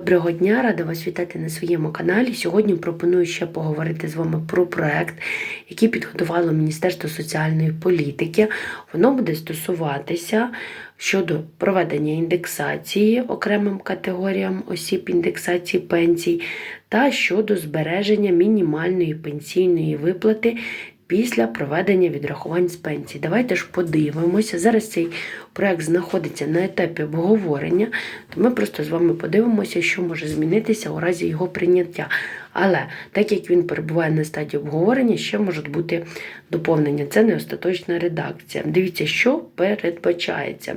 Доброго дня, рада вас вітати на своєму каналі. Сьогодні пропоную ще поговорити з вами про проект, який підготувало Міністерство соціальної політики. Воно буде стосуватися щодо проведення індексації окремим категоріям осіб індексації пенсій та щодо збереження мінімальної пенсійної виплати. Після проведення відрахувань з пенсій. Давайте ж подивимося. Зараз цей проект знаходиться на етапі обговорення, то ми просто з вами подивимося, що може змінитися у разі його прийняття. Але так як він перебуває на стадії обговорення, ще можуть бути доповнення. Це не остаточна редакція. Дивіться, що передбачається.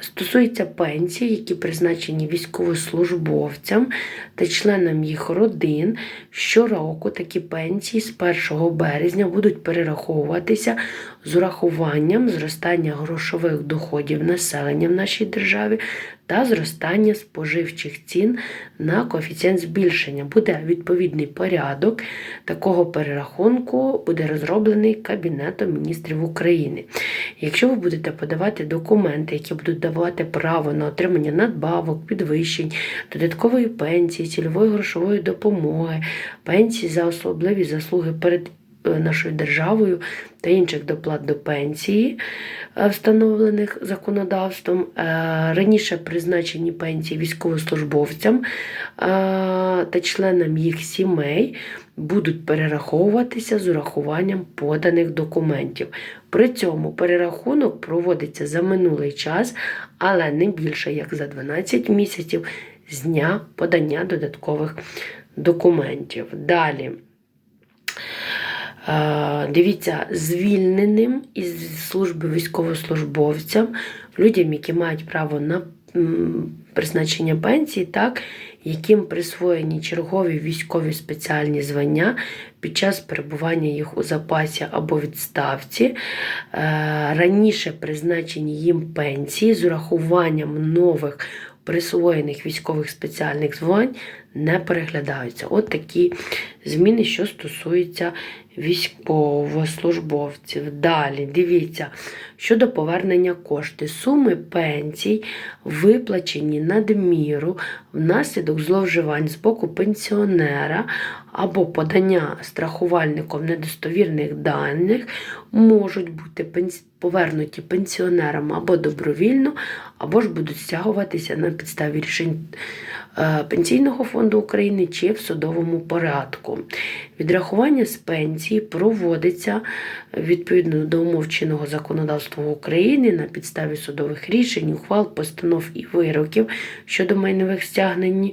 Стосується пенсій, які призначені військовослужбовцям та членам їх родин. Щороку такі пенсії з 1 березня будуть перераховуватися з урахуванням зростання грошових доходів населення в нашій державі та зростання споживчих цін на коефіцієнт збільшення. Буде відповідний порядок такого перерахунку, буде розроблений Кабінетом міністрів України. Якщо ви будете подавати документи, які будуть давати право на отримання надбавок, підвищень, додаткової пенсії, цільової грошової допомоги, пенсії за особливі заслуги перед нашою державою та інших доплат до пенсії, е, встановлених законодавством, е, раніше призначені пенсії військовослужбовцям е, та членам їх сімей будуть перераховуватися з урахуванням поданих документів. При цьому перерахунок проводиться за минулий час, але не більше як за 12 місяців з дня подання додаткових документів. Далі. Е, Дивіться, звільненим із служби військовослужбовцям, людям, які мають право на призначення пенсії, так, яким присвоєні чергові військові спеціальні звання під час перебування їх у запасі або відставці, е, раніше призначені їм пенсії з урахуванням нових присвоєних військових спеціальних звань не переглядаються. От такі зміни, що стосуються військовослужбовців. Далі, дивіться, щодо повернення коштів, суми пенсій виплачені надміру внаслідок зловживань з боку пенсіонера або подання страхувальником недостовірних даних можуть бути повернуті пенсіонерам або добровільно, або ж будуть стягуватися на підставі рішень е, Пенсійного фонду України чи в судовому порядку. Відрахування з пенсії проводиться відповідно до умов чинного законодавства України на підставі судових рішень, ухвал, постанов і вироків щодо майнових стягнень,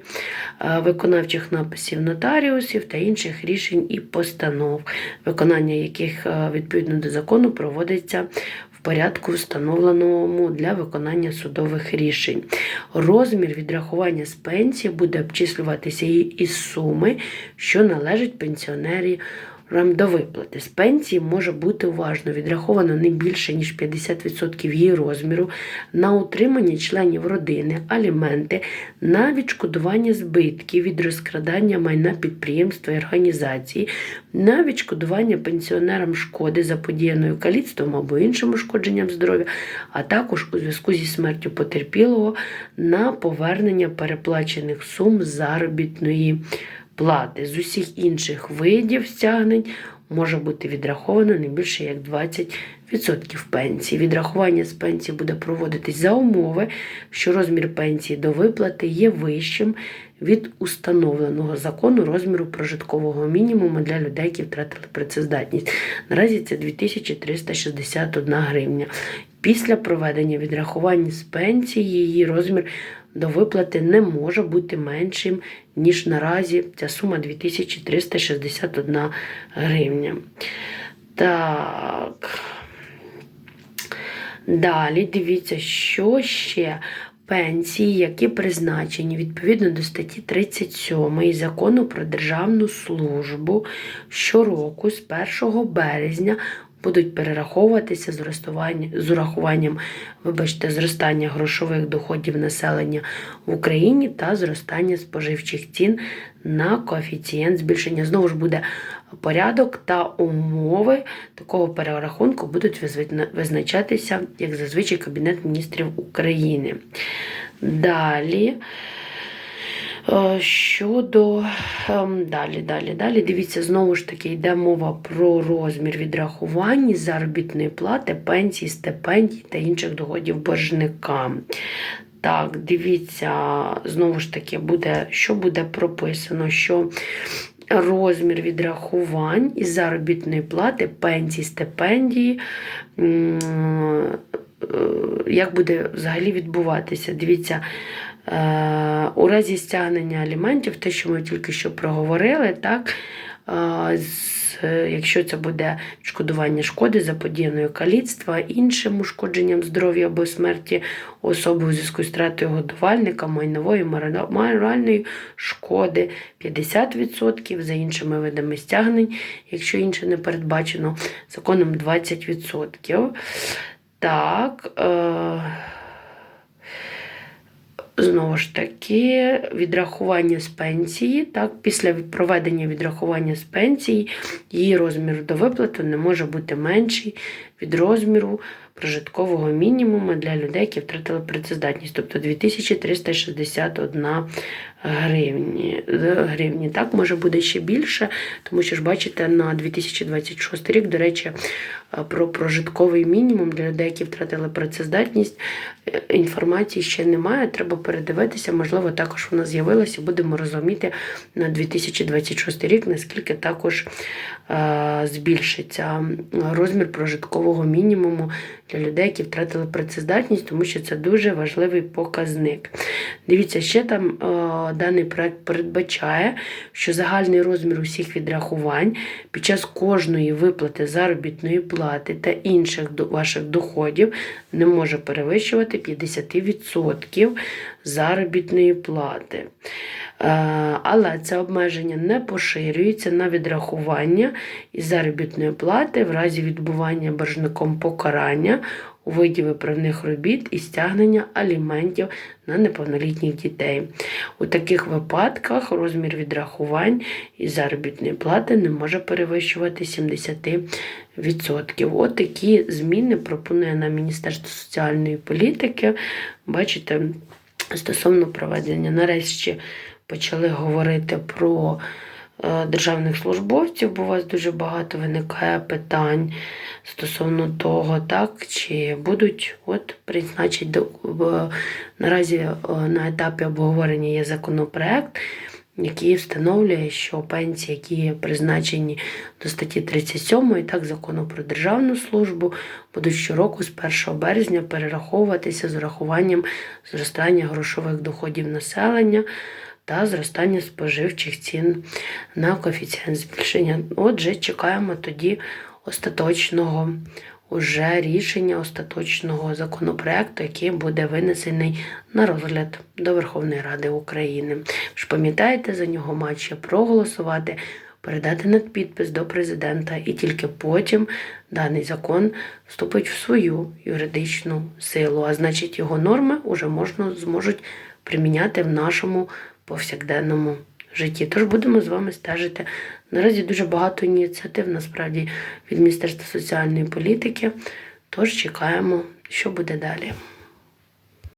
е, виконавчих написів нотаріусів та інших рішень і постанов, виконання яких е, відповідно до закону проводиться порядку, встановленому для виконання судових рішень. Розмір відрахування з пенсії буде обчислюватися із суми, що належить пенсіонері до виплати. З пенсії може бути уважно відраховано не більше, ніж 50% її розміру на утримання членів родини, аліменти, на відшкодування збитків від розкрадання майна підприємства і організації, на відшкодування пенсіонерам шкоди заподіяною каліцтвом або іншим ушкодженням здоров'я, а також у зв'язку зі смертю потерпілого на повернення переплачених сум заробітної плати. З усіх інших видів стягнень може бути відраховано не більше як 20% пенсії. Відрахування з пенсії буде проводитись за умови, що розмір пенсії до виплати є вищим від установленого закону розміру прожиткового мінімуму для людей, які втратили працездатність. Наразі це 2361 гривня. Після проведення відрахування з пенсії її розмір до виплати не може бути меншим, ніж наразі ця сума 2361 гривня. Так. Далі дивіться, що ще пенсії, які призначені відповідно до статті 37 закону про державну службу щороку з 1 березня будуть перераховуватися з з урахуванням, вибачте, зростання грошових доходів населення в Україні та зростання споживчих цін на коефіцієнт збільшення. Знову ж буде порядок та умови такого перерахунку будуть визначатися, як зазвичай Кабінет міністрів України. Далі. Е, Щодо ем, далі, далі, далі. Дивіться, знову ж таки йде мова про розмір відрахувань заробітної плати, пенсій, стипендій та інших доходів боржникам. Так, дивіться, знову ж таки, буде, що буде прописано, що розмір відрахувань із заробітної плати, пенсії, стипендії. Е, Як буде взагалі відбуватися? Дивіться, е, у разі стягнення аліментів, те, що ми тільки що проговорили, так, е, якщо це буде відшкодування шкоди заподіяної каліцтва, іншим ушкодженням здоров'я або смерті особи у зв'язку з втратою годувальника, майнової, моральної шкоди 50%, за іншими видами стягнень, якщо інше не передбачено, законом 20%. Так. Е- Знову ж таки, відрахування з пенсії, так, після проведення відрахування з пенсії, її розмір до виплати не може бути менший від розміру прожиткового мінімуму для людей, які втратили працездатність, тобто 2361 гривні. гривні. Так, може буде ще більше, тому що ж бачите, на 2026 рік, до речі, про прожитковий мінімум для людей, які втратили працездатність, е, інформації ще немає. Треба передивитися, можливо, також вона з'явилася, будемо розуміти на 2026 рік, наскільки також е, збільшиться розмір прожиткового мінімуму для людей, які втратили працездатність, тому що це дуже важливий показник. Дивіться, ще там е, даний проект передбачає, що загальний розмір усіх відрахувань під час кожної виплати заробітної плати та інших ваших доходів не може перевищувати 50% заробітної плати. Е, Але це обмеження не поширюється на відрахування із заробітної плати в разі відбування боржником покарання у виді виправних робіт і стягнення аліментів на неповнолітніх дітей. У таких випадках розмір відрахувань із заробітної плати не може перевищувати 70%. От такі зміни пропонує нам Міністерство соціальної політики. Бачите, стосовно проведення нарешті почали говорити про державних службовців, бо у вас дуже багато виникає питань стосовно того, так, чи будуть от призначить до наразі е, на етапі обговорення є законопроект, який встановлює, що пенсії, які призначені до статті 37 і так закону про державну службу, будуть щороку з 1 березня перераховуватися з урахуванням зростання грошових доходів населення та зростання споживчих цін на коефіцієнт збільшення. Отже, чекаємо тоді остаточного уже рішення остаточного законопроекту, який буде винесений на розгляд до Верховної Ради України. Ж пам'ятаєте, за нього має ще проголосувати, передати на підпис до президента, і тільки потім даний закон вступить в свою юридичну силу. А значить, його норми вже можна зможуть приміняти в нашому повсякденному житті. Тож будемо з вами стежити. Наразі дуже багато ініціатив насправді від Міністерства соціальної політики. Тож чекаємо, що буде далі.